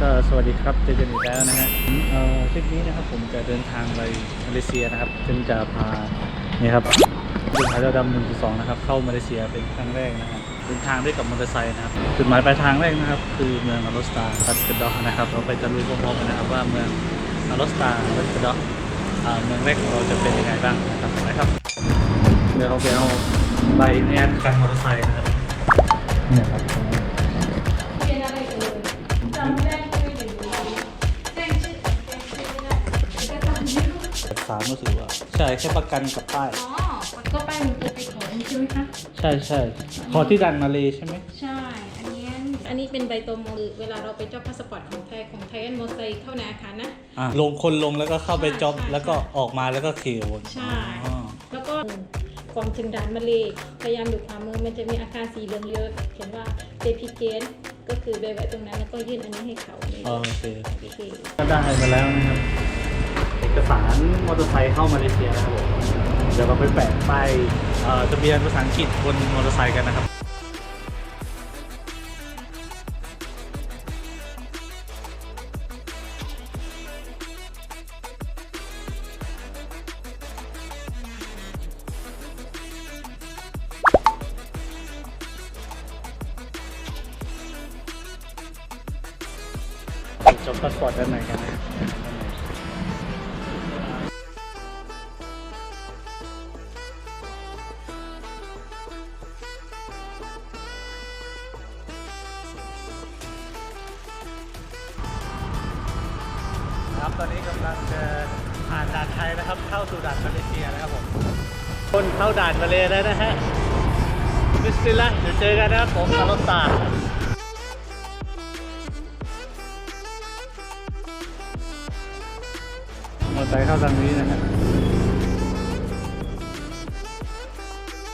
ก็สวัสดีครับเจอกันอีกแล้วนะฮะเอ่อทริปนี้นะครับผมจะเดินทางไปมาเลเซียนะครับซึ่งจะพานี่ครับจุดหมายเราดำ1.2นะครับเข้ามาเลเซียเป็นครั้งแรกนะฮะเดินทางด้วยกับมอเตอร์ไซค์นะครับจุดหมายปลายทางแรกนะครับ คือเมืองอารอสตารัสกระดอกนะครับ เราไปตะลุยพร้อมๆกันนะครับ ว่าเมืองอารอสตารัสกระดอกเมืองแรกของเราจะเป็นยังไงบ้างนะครับนะครับเดี๋ยวเราไปเอาใบอนุญาตการมอเตอร์ไซค์นะครับเนี่ยครับ สามรู้สึกว่า ใช่แค่ประกันกับป้าย อ๋อมันก็ไปมันจะไปขอใช่ไหมคะ ใช่ใช่ขอที่ดันมาเลยใช่ไหมใช่ อันนี้ อันนี้เป็นใบตัวมอเวลาเราไปจอบพาสปอร์ตของไทยของไทยแอนมอไซค์เข้าในอาคารนะ อะลงคนลงแล้วก็เข้าไปใช่จ็อบ ใช่ แล้วก็ออกมาแล้วก็ขี่วนใช่ อ๋อแล้วก็ก่อนถึงด่านมาเลยพยายามดูความมือมันจะมีอาคารสีเหลืองเยอะเขียนว่าเจพีเกนก็คือใบไว้ตรงนั้นแล้วก็ยื่นอันนี้ให้เขาเลยโอเคโอเคโอเค ก็ได้มาแล้วนะครับเอกสารมอเตอร์ไซค์เข้ามาเลเซียนะครับผมเดี๋ยวเราไปแปะป้ายเอ่อทะเบียนภาษาอังกฤษบนมอเตอร์ไซค์กันนะครับ ทยนะครับ เข้าสู่ด่านมาเลเซียนะครับผมคนเข้าด่านมาเลยแล้วนะฮะบิสมิลลาห์เดี๋ยวเจอกันนะครับผมคาร์ลตามอเตอร์ไซค์เข้าทางนี้นะฮะ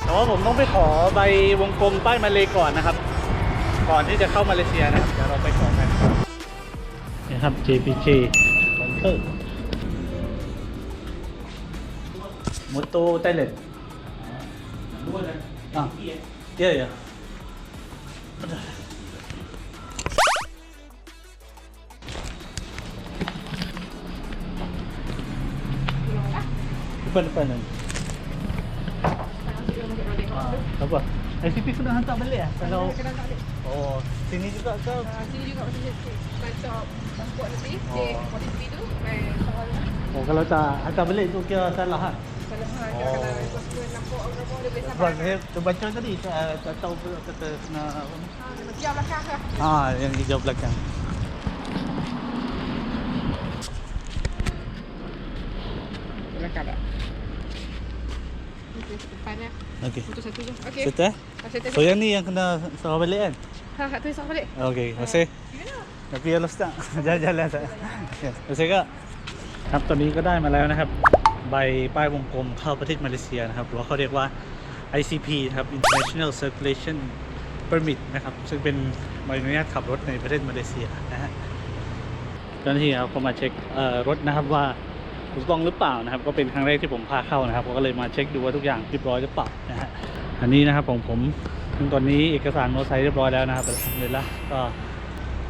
แต่ว่าผมต้องไปขอใบวงกลมป้ายมาเลยก่อนนะครับ ก่อนที่จะเข้ามาเลเซียนะครับเดี๋ยวเราไปขอกันนี่ครับ JPG คอนเตอร์ มุตโตไตเลนอะเยอะ Depan depan ni. Ah, apa? ICP sudah hantar balik ah? Kalau Oh, Sini juga ke? Uh, sini juga macam oh. tu. Macam pasport lebih, oh. okay. Polis video, main. Oh, kalau tak hantar balik tu kira salah lah. Salah lah. Oh. Kalau nampak orang ramah lebih salah. Sebab tu baca tadi, tak, tahu kata kena... Ha, kena hijau belakang? Ha, ha ah, yang hijau belakang. Belakang tak? Okey. Okey. Okay. Okey. Okey. Okey. Okey. Okey. Okey. Okey. Okey. Okey. Okey. Okey. Okey. Okey. Ha, ha, tu sok balik. Okey, terima kasih. Tapi ya tak jalan-jalan tak โอเคก็ครับตอนนี้ก็ได้มาแล้วนะครับ ใบป้ายวงกลมเข้าประเทศมาเลเซียนะครับหรือว่าเขาเรียกว่า ICP นะครับ International Circulation Permit นะครับ ซึ่งเป็นใบอนุญาตขับรถในประเทศมาเลเซียนะฮะเจ้าหน้าที่ครับเขามาเช็คเอ่อรถนะครับว่าถูกต้องหรือเปล่านะครับ ก็เป็นครั้งแรกที่ผมพาเข้านะครับผมก็เลยมาเช็คดูว่าทุกอย่างเรียบร้อยหรือเปล่านะฮะอันนี้นะครับของผมซึ่ง ตอนนี้เอกสารมอเตอร์ไซค์เรียบร้อยแล้วนะครับเลยละก็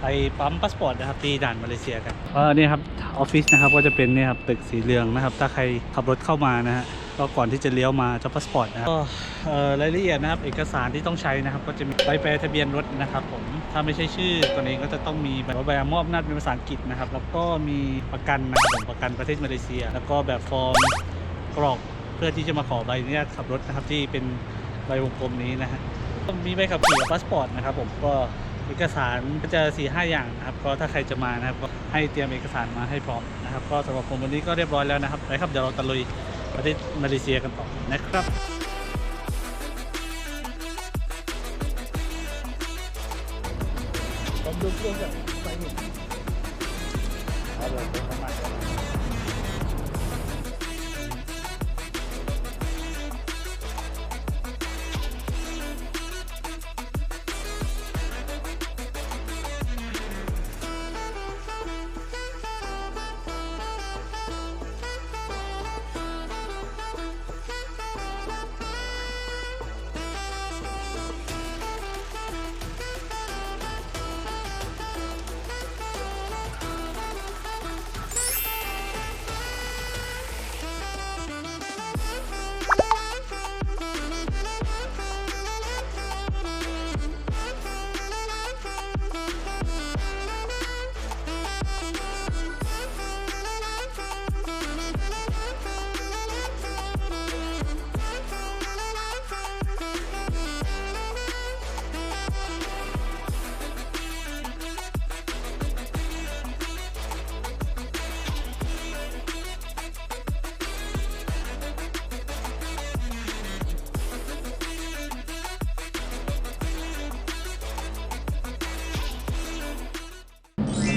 ไปปั๊มพาสปอร์ตนะครับที่ด่านมาเลเซียกันเออเนี่ยครับออฟฟิศนะครับก็จะเป็นเนี่ยครับตึกสีเหลืองนะครับ ถ้าใครขับรถเข้ามานะฮะก็ก่อนที่จะเลี้ยวมาจะพาสปอร์ตนะครับก็เอ่อรายละเอียดนะครับ เอกสารที่ต้องใช้นะครับ ก็จะมีใบแปลทะเบียนรถนะครับ ผมถ้าไม่ใช่ชื่อตัวเองก็จะต้องมีแบบว่าใบมอบอำนาจเป็นภาษาอังกฤษนะครับ แล้วก็มีประกันนะครับผมประกันประเทศมาเลเซีย แล้วก็แบบฟอร์มกรอกเพื่อที่จะมาขอใบอนุญาตขับรถนะครับที่เป็นใบวงกลมนี้นะฮะ มีใบขับขี่พาสปอร์ตนะครับผมก็เอกสารก็จะ4ีห้าอย่างนะครับก็ถ้าใครจะมานะครับก็ให้เตรียมเอกสารมาให้พร้อมนะครับ ก็สำหรับผมวันนี้ก็เรียบร้อยแล้วนะครับไปครับเดี๋ยวเราตะลุยประเทศมาเลเซียกันต่อนะครับผมดูเครื่องกับไฟหนึ่ง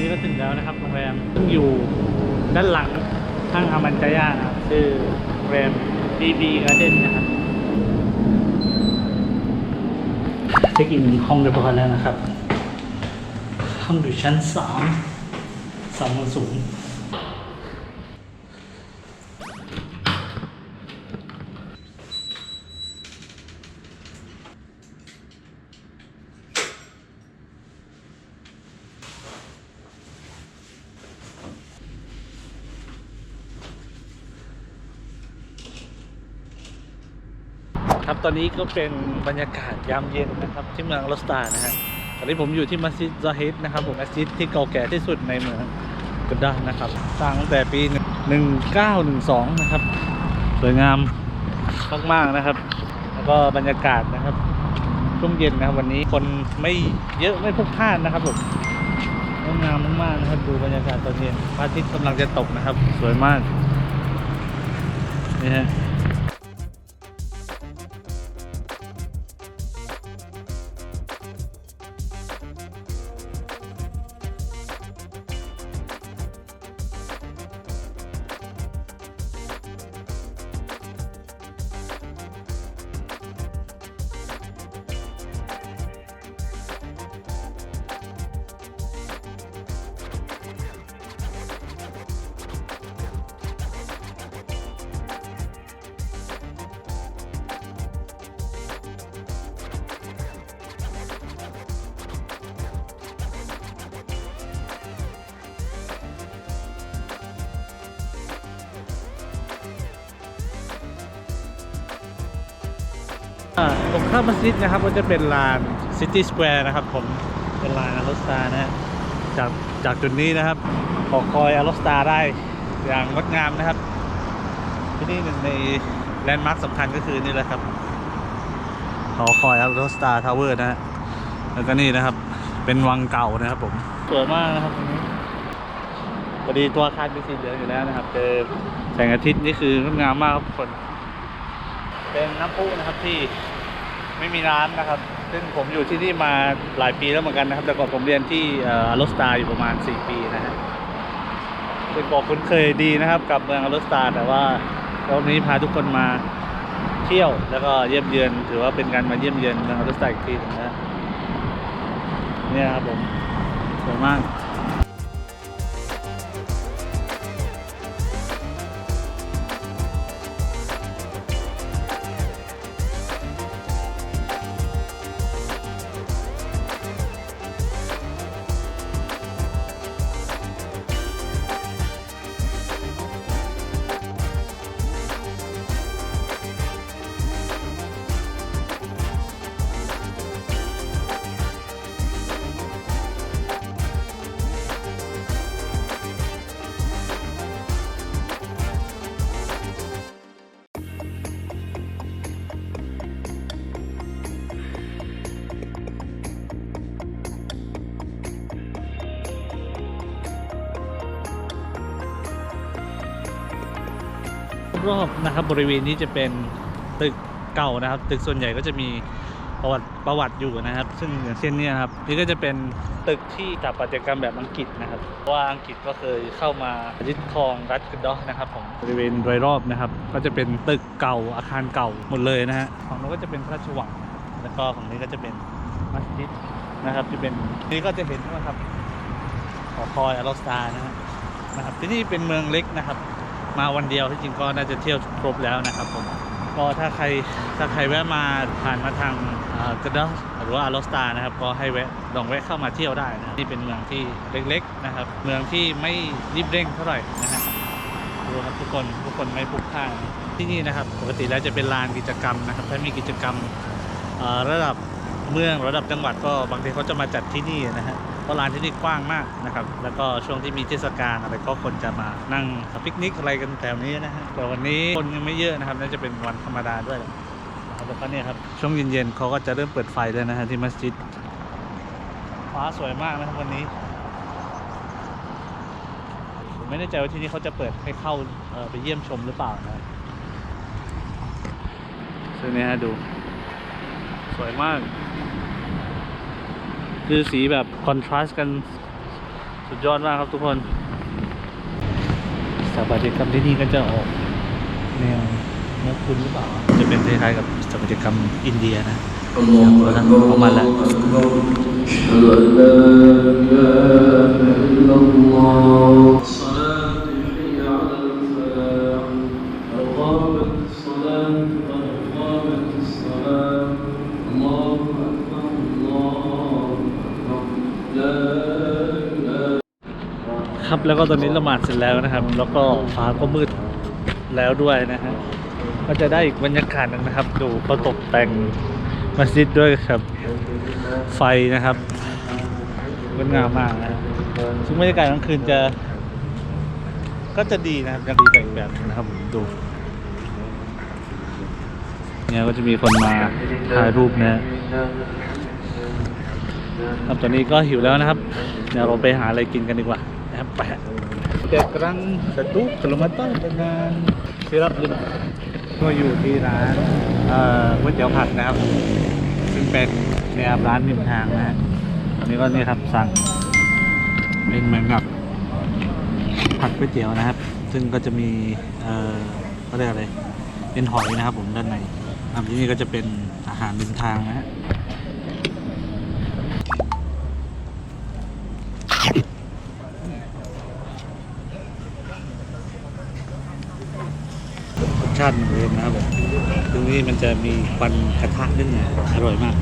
ก็ถึงแล้วนะครับโรงแรมซึ่งอยู่ด้านหลังห้างอามันจายานะครับชื่อโรงแรมบีบีการ์เด้นะครับเช็คอินห้องเรียบร้อยแล้วนะครับ ห้องอยู่ชั้นสามสามสูง ครับตอนนี้ก็เป็นบรรยากาศยามเย็นนะครับที่เมืองลอสตานะฮะตอนนี้ผมอยู่ที่มัสยิดซาฮิดนะครับผมมัสยิดที่เก่าแก่ที่สุดในเมืองกุดดานะครับสร้างตั้งแต่ปี 1912 นะครับสวยงามมากๆนะครับ แล้วก็บรรยากาศนะครับช่วงเย็นนะครับวันนี้คนไม่เยอะไม่พลุกพล่านนะครับผมงดงามมากๆนะครับดูบรรยากาศตอนเย็นพระอาทิตย์กำลังจะตกนะครับ สวยมากนี่ฮะ ตรงข้ามมัสยิดนะครับก็จะเป็นลานซิตี้สแควร์นะครับผมเป็นลานอารสตานะฮะจากจากจุดนี้นะครับขอคอยอารสตาได้อย่างงดงามนะครับ ที่นี่หนึ่งในแลนด์มาร์คสำคัญก็คือนี่แหละครับหอคอยอารสตาทาวเวอร์นะฮะแล้วก็นี่นะครับ เป็นวังเก่านะครับผมสวยมากนะครับตรงนี้พอดีตัวอาคารเป็นสีเหลืองอยู่แล้วนะครับเจอแสงอาทิตย์นี่คืองดงามมากครับทุกคน เป็นน้ำพุนะครับที่ ไม่มีร้านนะครับ ซึ่งผมอยู่ที่นี่มาหลายปีแล้วเหมือนกันนะครับ แต่ก่อนผมเรียนที่อารสตาอยู่ประมาณ 4 ปีนะฮะเป็นบอกคุ้นเคยดีนะครับกับเมืองอารสตาแต่ว่ารอบนี้พาทุกคนมาเที่ยวแล้วก็เยี่ยมเยือน ถือว่าเป็นการมาเยี่ยมเยือนเมืองอารสตาอีกทีหนึงนะฮะเนี่ยครับผมสวยมาก รอบๆนะครับ บริเวณนี้จะเป็นตึกเก่านะครับ ตึกส่วนใหญ่ก็จะมีประวัติประวัติอยู่นะครับ ซึ่งอย่างเช่นเนี้ครับนี่ก็จะเป็นตึกที่สถาปัตยกรรมแบบอังกฤษนะครับเพราะว่าอังกฤษก็เคยเข้ามายึดครองรัฐกระดอกนะครับของบริเวณโดยรอบนะครับ ก็จะเป็นตึกเก่าอาคารเก่าหมดเลยนะฮะของนู้นก็จะเป็นพระราชวังแล้วก็ของนี้ก็จะเป็นมัสยิดนะครับที่เป็นนี่ก็จะเห็นนะครับหอคอยอลอสตานะฮะนะครับที่นี่เป็นเมืองเล็กนะครับ มาวันเดียวที่จริงก็น่าจะเที่ยวครบแล้วนะครับผมก็ถ้าใครถ้าใครแวะมาผ่านมาทางกระดอหรือว่าอลอสตานะครับก็ให้แวะลองแวะเข้ามาเที่ยวได้นะนี่เป็นเมืองที่เล็กๆนะครับ เมืองที่ไม่รีบเร่งเท่าไหร่นะฮะดูครับทุกคนทุกคนไม่พลุกพล่านที่นี่นะครับ ปกติแล้วจะเป็นลานกิจกรรมนะครับ ถ้ามีกิจกรรมระดับเมืองระดับจังหวัดก็บางทีเขาจะมาจัดที่นี่นะฮะ ราะร้านที่นี่กว้างมากนะครับ แล้วก็ช่วงที่มีเทศกาลอะไรก็คนจะมานั่งปิกนิกอะไรกันแถวนี้นะฮะแต่วันนี้คนยังไม่เยอะนะครับน่าจะเป็นวันธรรมดาด้วยครับแล้วก็เนี่ยครับช่วงเย็นๆเขาก็จะเริ่มเปิดไฟเลยนะฮะที่มัสยิดฟ้าสวยมากนะครับวันนี้ผมไม่แน่ใจว่าที่นี่เขาจะเปิดให้เข้าไปเยี่ยมชมหรือเปล่านะซึ่งเนี่ยฮะดู สวยมาก คือสีแบบคอนทราสต์กันสุดยอดมากครับทุกคนสถาปัตยกรรมที่นี่ก็จะออกแนวนักคุณหรือเปล่า จะเป็นคล้ายๆกับสถาปัตยกรรมอินเดียนะปราทำออกมาแล้วอัลลอฮฺ ครับ แล้วก็ตอนนี้ละหมาดเสร็จแล้วนะครับ แล้วก็ฟ้าก็มืดแล้วด้วยนะฮะก็จะได้อีกบรรยากาศหนึงนะครับ ดูเขาตกแต่งมัสยิดด้วยครับไฟนะครับงดงามมากนะซึ่งบรรยากาศกลางคืนจะ ก็จะดีนะครับจะดีไปอีกแบบนึงนะครับผมดูเนี่ยก็จะมีคนมาถ่ายรูปนะครับตอนนี้ก็หิวแล้วนะครับ เดี๋ยวเราไปหาอะไรกินกันดีกว่า นะครับไปเด็กกำลังสตุกลมาต้ง dengan sirap lima ก็อยู่ที่ร้านก๋วยเตี๋ยวผัดนะครับ ซึ่งเป็นเนี่ยร้านริมทางนะฮะตอนนี้ก็นี่ครับสั่งเป็นเหมือนกับผัดก๋วยเตี๋ยวนะครับ ซึ่งก็จะมีเอ่อก็เรียกอะไรเป็นหอยนะครับผมด้านในครับที่นี่ก็จะเป็นอาหารริมทางนะฮะ รส ชาติเหมือนเดิมนะครับผมตรงนี้มันจะมีควันกระทะนิดหน่อยอร่อยมาก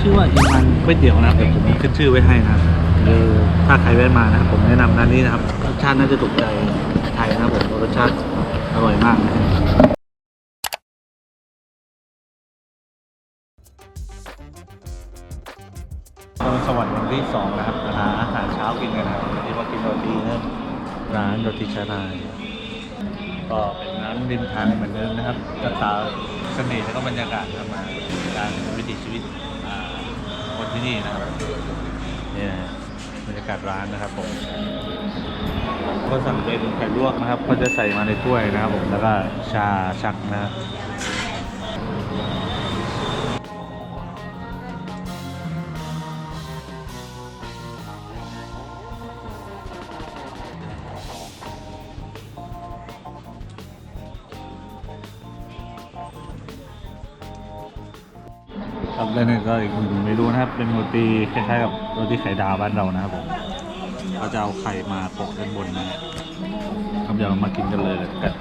ชื่อว่าอีมันก๋วยเตี๋ยวนะครับเดี๋ยวผมขึ้นชื่อไว้ให้นะครับเออถ้าใครแวะมานะครับผมแนะนำร้านนี้นะครับรสชาติน่าจะถูกใจไทยนะครับผมรสชาติอร่อยมากนะครับ สวรรค์วันที่สองนะครับหาอาหารเช้ากินกันนะครับวันนี้มากินโรตีนะครับร้านโรตีชารายก็เป็นร้านริมทางเหมือนเดิมนะครับรักษาเสน่ห์และก็บรรยากาศครับมาการวิถีชีวิตอ่าคนที่นี่นะครับเนี่ยบรรยากาศร้านนะครับผมก็สั่งเป็นไข่ลวกนะครับ ก็จะใส่มาในถ้วยนะครับผมแล้วก็ชาชักนะครับ ครับและนี่ก็อีกหนึ่งเมนูนะครับ เป็นโรตีคล้ายๆกับโรตีไข่ดาวบ้านเรานะครับผมก็จะเอาไข่มาโปะด้านบนนะครับเดี๋ยวเรามากินกันเลยแล้วกัน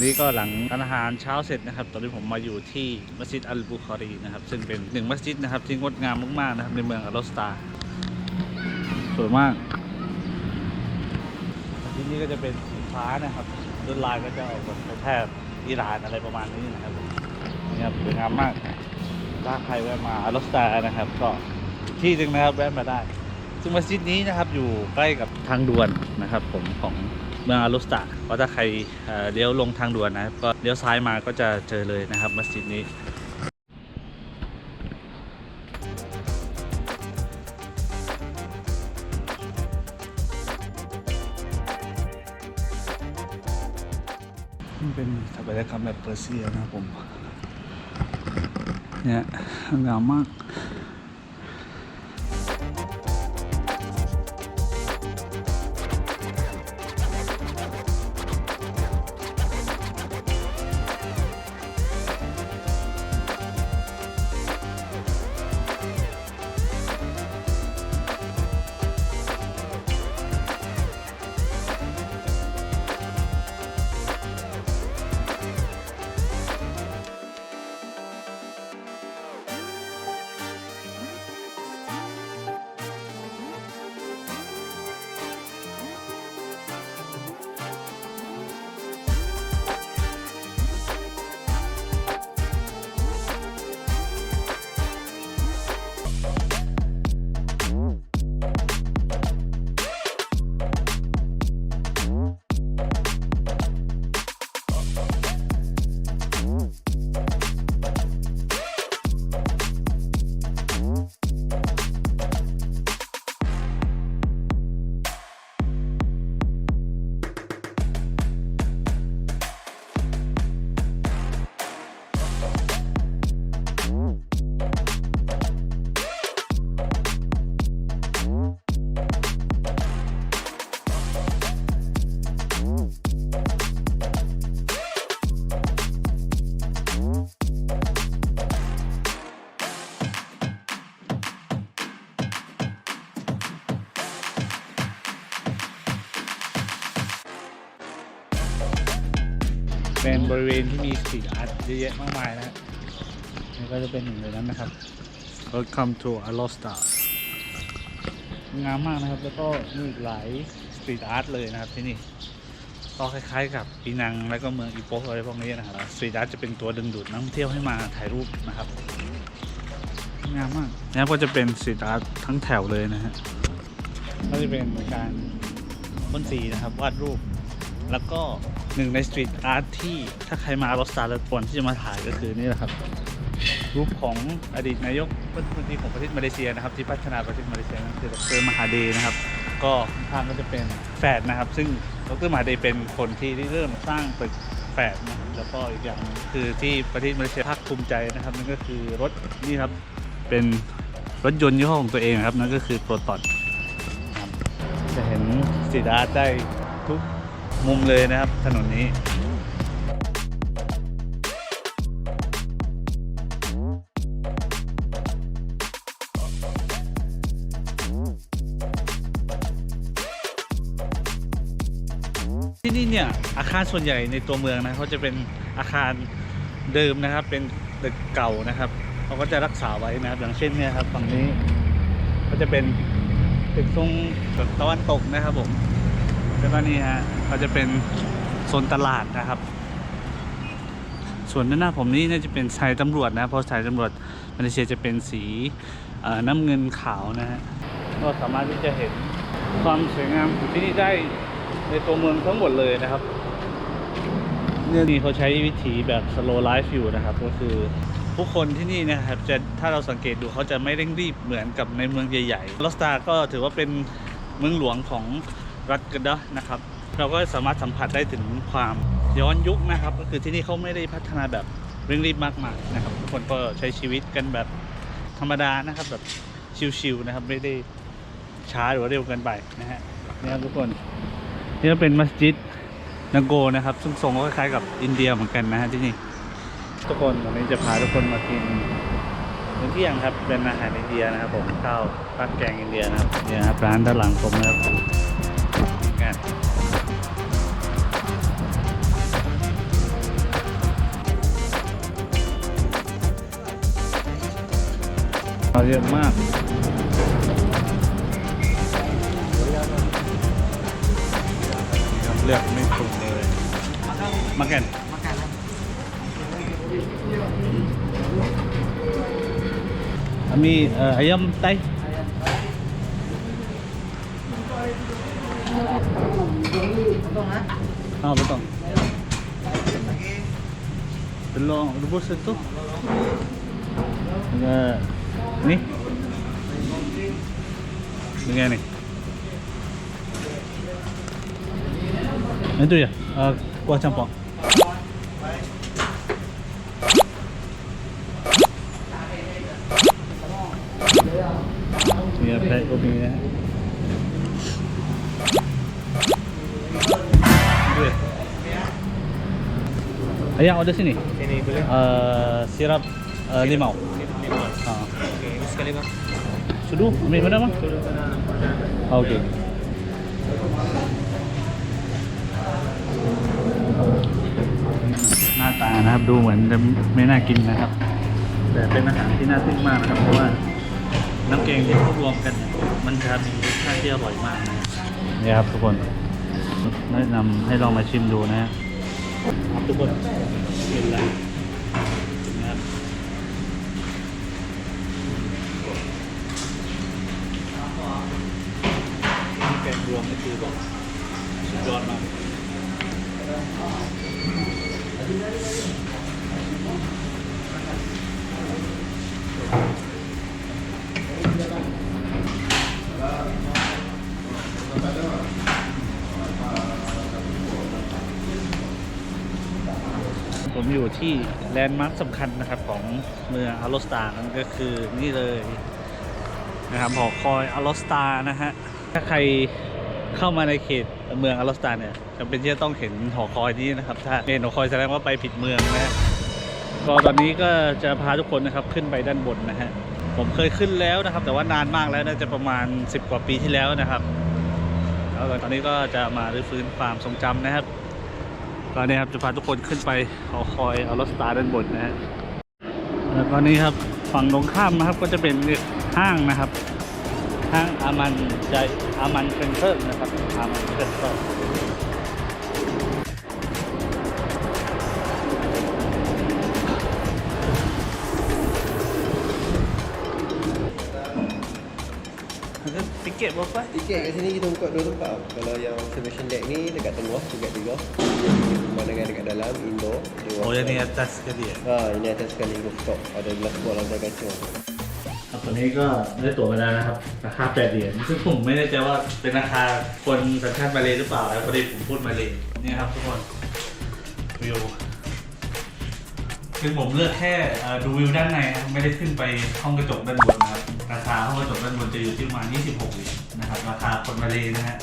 อนนี้ก็หลังทานอาหารเช้าเสร็จนะครับ ตอนนี้ผมมาอยู่ที่มัสยิดอัลบุคอรีนะครับ ซึ่งเป็นหนึ่งมัสยิดนะครับที่งดงามมากๆนะครับในเมืองอัลลอสตาสวยมาก ที่นี่ก็จะเป็นสีฟ้านะครับลวดลายก็จะออกแบบแทบอิหร่านอะไรประมาณนี้นะครับนี่ครับสวยงามมากถ้าใครแวะมาอัลลอสตานะครับ ก็ที่หนึ่งนะครับแวะมาได้ซึ่งมัสยิดนี้นะครับอยู่ใกล้กับทางด่วนนะครับ ผมของ เมืองอารุสตาเพราะถ้าใครเอ่อเลี้ยวลงทางด่วนนะครับก็เลี้ยวซ้ายมาก็จะเจอเลยนะครับมัสยิดนี้มันเป็นสถาปัตยกรรมแบบเปอร์เซียนะครับผมเนี่ยงามมาก บริเวณที่มีสตรีทอาร์ตเยอะแยะมากมายนะฮะนี่ก็จะเป็นหนึ่งในนั้นนะครับ Welcome to Alosta งามมากนะครับ แล้วก็มีอีกหลายสตรีทอาร์ตเลยนะครับที่นี่ก็คล้ายๆกับปีนังแล้วก็เมืองอีโปกอะไรพวกนี้นะครับสตรีทอาร์ตจะเป็นตัวดึงดูดนักท่องเที่ยวให้มาถ่ายรูปนะครับงามมากนะครับก็จะเป็นสตรีทอาร์ตทั้งแถวเลยนะฮะก็จะเป็นการพ่นสีนะครับวาดรูปแล้วก็ หนึ่งในสตรีทอาร์ตที่ถ้าใครมารถสตาร์แล้วควรที่จะมาถ่ายก็คือนี่แหละครับ รูปของอดีตนายกรัฐมนตรีของประเทศมาเลเซียนะครับ ที่พัฒนาประเทศมาเลเซียนั่นคือดรมหาเดนะครับ ก็ข้างก็จะเป็นแฝดนะครับ ซึ่งดรมหาเดเป็นคนที่เริ่มสร้างตึกแฝดนะแล้วก็อีกอย่างคือที่ประเทศมาเลเซียภาคภูมิใจนะครับนั่นก็คือรถนี่ครับเป็นรถยนต์ยี่ห้อของตัวเองนะครับนั่นก็คือโปรตอนจะเห็นสตรีทอาได้ทุก มุมเลยนะครับ ถนนนี้ที่นี่เนี่ยอาคารส่วนใหญ่ในตัวเมืองนะเขาจะเป็นอาคารเดิมนะครับ เป็นตึกเก่านะครับเขาก็จะรักษาไว้นะครับ อย่างเช่นเนี่ยครับฝั่งนี้ก็จะเป็นตึกทรงแบบตะวันตกนะครับผมแล้วก็นี่ฮะ ก็จะเป็นโซนตลาดนะครับ ส่วนด้านหน้าผมนี่น่าจะเป็นสายตำรวจนะเพราะสายตำรวจมาเลเซียจะเป็นสีน้ำเงินขาวนะฮะก็สามารถที่จะเห็นความสวยงามของที่นี่ได้ในตัวเมืองทั้งหมดเลยนะครับเรื่องนี้เขาใช้วิถีแบบ slow life อยู่นะครับ ก็คือผู้คนที่นี่นะครับจะถ้าเราสังเกตดูเขาจะไม่เร่งรีบเหมือนกับในเมืองใหญ่ๆลอสตาก็ถือว่าเป็นเมืองหลวงของรัฐกระดะนะครับ เราก็สามารถสัมผัสได้ถึงความย้อนยุคนะครับ ก็คือที่นี่เขาไม่ได้พัฒนาแบบเร่งรีบมากมายนะครับทุกคนก็ใช้ชีวิตกันแบบธรรมดานะครับแบบชิลๆนะครับ ไม่ได้ช้าหรือเร็วเกินไปนะฮะนี่ครับทุกคนนี่ก็เป็นมัสยิดนังโกนะครับ ซึ่งทรงก็คล้ายๆกับอินเดียเหมือนกันนะฮะที่นี่ทุกคนวันนี้จะพาทุกคนมากินมื้อเที่ยงครับเป็นอาหารอินเดียนะครับผมข้าวราดแกงอินเดียนะครับเนี่ยครับร้านด้านหลังผมนะครับ เราเยอะมากครับเลือกไม่ถูกเลยมาแกนมีเอ่ออายมไตอ่า betul telur rebus itu dengan ni dengan ni itu ya uh, kuah campur Ya, baik kopi ya. Ya. Ayah order sini. Ini boleh? Uh, sirap uh, limau. Lima. Ha. Okey, ini sekali bang. Sudu, ambil mana bang? Dulu kena Ah, Okey. Hna ตานะครับดูเหมือนจะไม่น่ากินนะครับ แต่เป็นอาหารที่น่าทึ่งมากนะครับเพราะว่าน้ำแกงที่เขารวมกันเนี่ยมันจะมีรสชาติที่อร่อยมากนะครับนี่ครับทุกคนแนะนำให้ลองมาชิมดูนะฮะครับทุกคนเห็นแล้วนะครับ ที่แกงรวมนี่คือแบบสุดยอดมาก ผมอยู่ที่แลนด์มาร์คสำคัญนะครับของเมืองอาโลสตานั่นก็คือนี่เลยนะครับหอคอยอลอสตานะฮะถ้าใคร เข้ามาในเขตเมืองอลอสตาเนี่ยจำเป็นที่จะต้องเห็นหอคอยนี้นะครับ ถ้าเห็นหอคอยแสดงว่าไปผิดเมืองนะฮะก็ตอนนี้ก็จะพาทุกคนนะครับขึ้นไปด้านบนนะฮะผมเคยขึ้นแล้วนะครับ แต่ว่านานมากแล้วน่าจะประมาณ 10 กว่าปีที่แล้วนะครับแล้วตอนนี้ก็จะมารื้อฟื้นความทรงจำนะครับก็เนี่ยครับจะพาทุกคนขึ้นไปเอคอยเอารถสตาร์ด้านบนนะฮะแล้วก็นี่ครับฝั่งตรงข้ามนะครับก็จะเป็นห้างนะครับ ห้างอามันใจอามันเซ็นเตอร์นะครับอามันเซ็นเตอร์tiket berapa? Tiket kat sini kita buka dua tempat. Kalau yang observation deck ni dekat tengah, dekat tiga. Yang pemandangan dekat dalam, indoor. luar. Oh yang ni atas sekali ya? Ha, ini atas sekali rooftop. Ada glass wall lantai kaca. ครันนี้ก็ได้ตั๋วมาแล้วนะครับ ราคาแปดเหรียญซึ่งผมไม่แน่ใจว่าเป็นราคาคนสัญชาติมาเลยหรือเปล่าแล้วพอดีผมพูดมาเลยนี่ครับทุกคนวิวคือผมเลือกแค่ดูวิวด้านในนะครับไม่ได้ขึ้นไปห้องกระจกด้านบนนะครับราคาห้องกระจกด้านบนจะอยู่ที่ประมาณ26เหรียญนะครับราคาคนมาเลยนะฮะ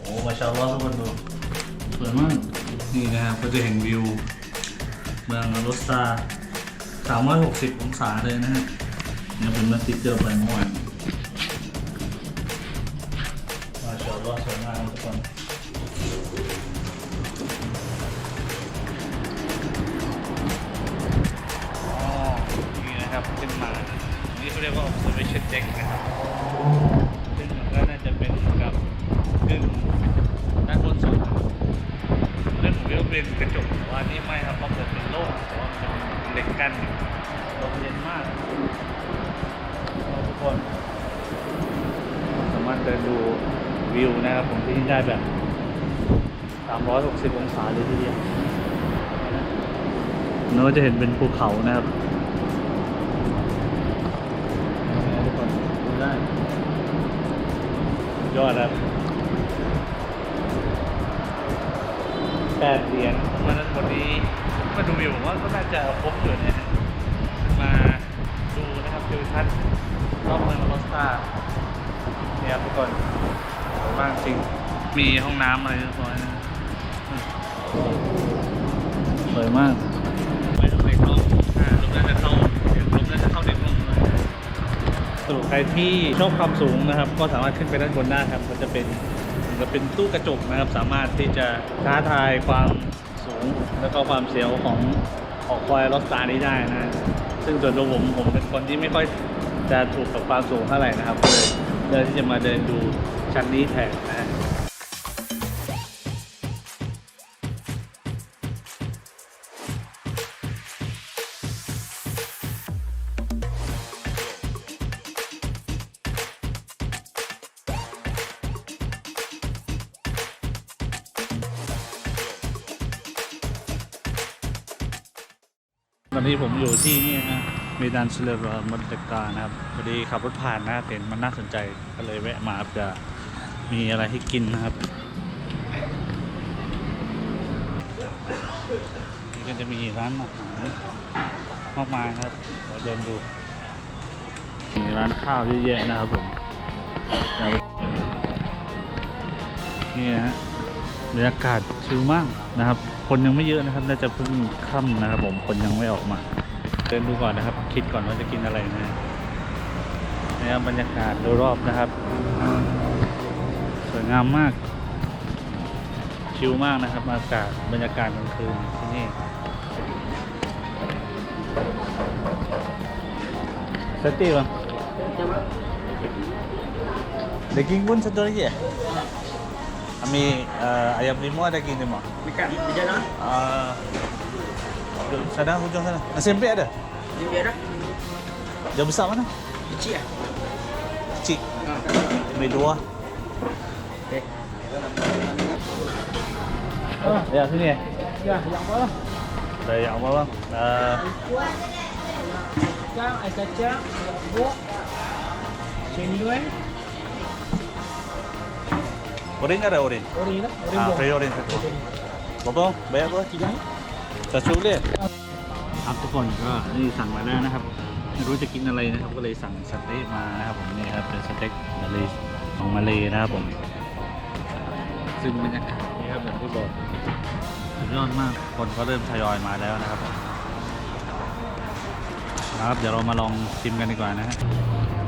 โอ้มาชาอัลลอทุกคนดูสวยมากนี่นะครับก็จะเห็นวิว เมืองโรสตา360 องศาเลยนะฮะ เนี่ยผมมาสติกเกอร์ไปเมื่อวานมาชอัลลอฮ์สวยมากทุกคนนี่นะครับขึ้นมาอันนี่เขาเรียกว่า observation deck นะครับ เนื้อจะเห็นเป็นภูเขานะครับทุกคนดูได้ยอดครับแปดเหรียญวันนั้นวันนี้มาดูวิวผมว่าก็น่าจะครบอยู่นี่ยมาดูนะครับทิวทัศน์รอบเมืองลอสตาเนี่ยทุกคนสวยมากจริง มีห้องน้ำอะไรเรียบร้อยนะสวยมาก น่าจะเข้าเดี๋ยวลมน่าจะเข้าในห้องเลยสรุปใครที่ชอบความสูงนะครับ ก็สามารถขึ้นไปด้านบนได้ครับมันจะเป็นจะเป็นตู้กระจกนะครับ สามารถที่จะท้าทายความสูงแล้วก็ความเสียวของของคอยรถสตาร์นี้ได้นะซึ่งส่วนตัวผมผมเป็นคนที่ไม่ค่อยจะถูกกับความสูงเท่าไหร่นะครับเลยเลือกที่จะมาเดินดูชั้นนี้แทนนะ อนนี้ผมอยู่ที่นี่นะเมดานเซเลบรามัตกานะครับพอดีขับรถผ่านนะเห็นมันน่าสนใจก็เลยแวะมาจะมีอะไรให้กินนะครับนี่ก็จะมีร้านอาหารมากมายครับเราเดินดูมีร้านข้าวเยอะแยะนะครับผมนี่ฮะ บรรยากาศชิลมากนะครับ คนยังไม่เยอะนะครับ น่าจะเพิ่งค่ำนะครับ ผมคนยังไม่ออกมา เดินดูก่อนนะครับ คิดก่อนว่าจะกินอะไรนะนะครับบรรยากาศโดยรอบนะครับ สวยงามมาก ชิลมากนะครับ อากาศบรรยากาศกลางคืนที่นี่ Sati bang. Daging pun satu lagi ya? Ami uh, ayam lima daging lima. Dekat di jalan. Uh, sana hujung sana. Nasi empik ada? Ni biar dah. Jam besar mana? Kecil lah. Kecil. Ha. Ambil dua. Okey. Oh, ya sini ya. Ya, yang apa lah? Ada yang apa bang? Uh, Kacang, air kacang, bubuk, cendol, orange ada orange? orange lah. Orange Ah, buah. free orange satu. Berapa? Bayar berapa? Tiga ni. จะชุบเลยครับทุกคนก็นี่สั่งมาแล้วนะครับไม่รู้จะกินอะไรนะครับก็เลยสั่งสเต็กมานะครับผมนี่ครับเป็นสเต็กมาเลยของมาเลยนะครับผมซึ่งบรรยากาศนี่ครับอย่างที่บอกสุดยอดมากคนก็เริ่มทยอยมาแล้วนะครับผมนะครับเดี๋ยวเรามาลองชิมกันดีกว่านะฮะ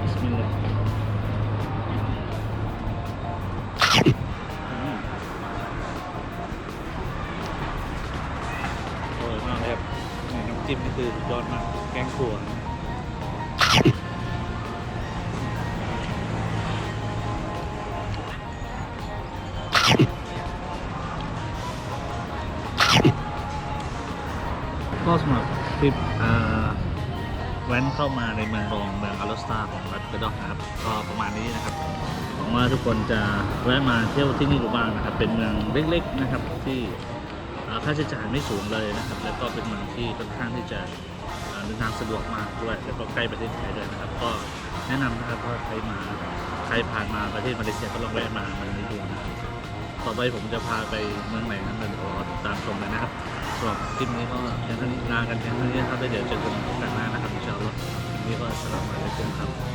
บิสมิลลาห์ คือสุดยอดมาก แกงขัวก็สำหรับคลิปอ่แว้นเข้ามาในเมืองรองเมืองอลสตาของรัฐกระดอกนะครับ ก็ประมาณนี้นะครับหวังว่าทุกคนจะแวะมาเที่ยวที่นี่กันบ้างนะครับ เป็นเมืองเล็กๆนะครับที่ ค่าใช้จ่ายไม่สูงเลยนะครับ แล้วก็เป็นเมืองที่ค่อนข้างที่จะเดินทางสะดวกมากด้วยแล้วก็ใกล้ประเทศไทยด้วยนะครับ ก็แนะนำนะครับว่าใครมาใครผ่านมาประเทศมาเลเซียก็ลองแวะมาเมืองนี้ดูนะครับต่อไปผมจะพาไปเมืองไหนนั้นเดี๋ยวรอติดตามชมเลยนะครับสำหรับคลิปนี้ก็ยังเท่นี้ลากันยังเท่านี้นะครับแล้วเดี๋ยวเจอกันโอกาสหน้านะครับอินชาอัลลอฮ์วันนี้ก็สลามอะลัยกุมครับ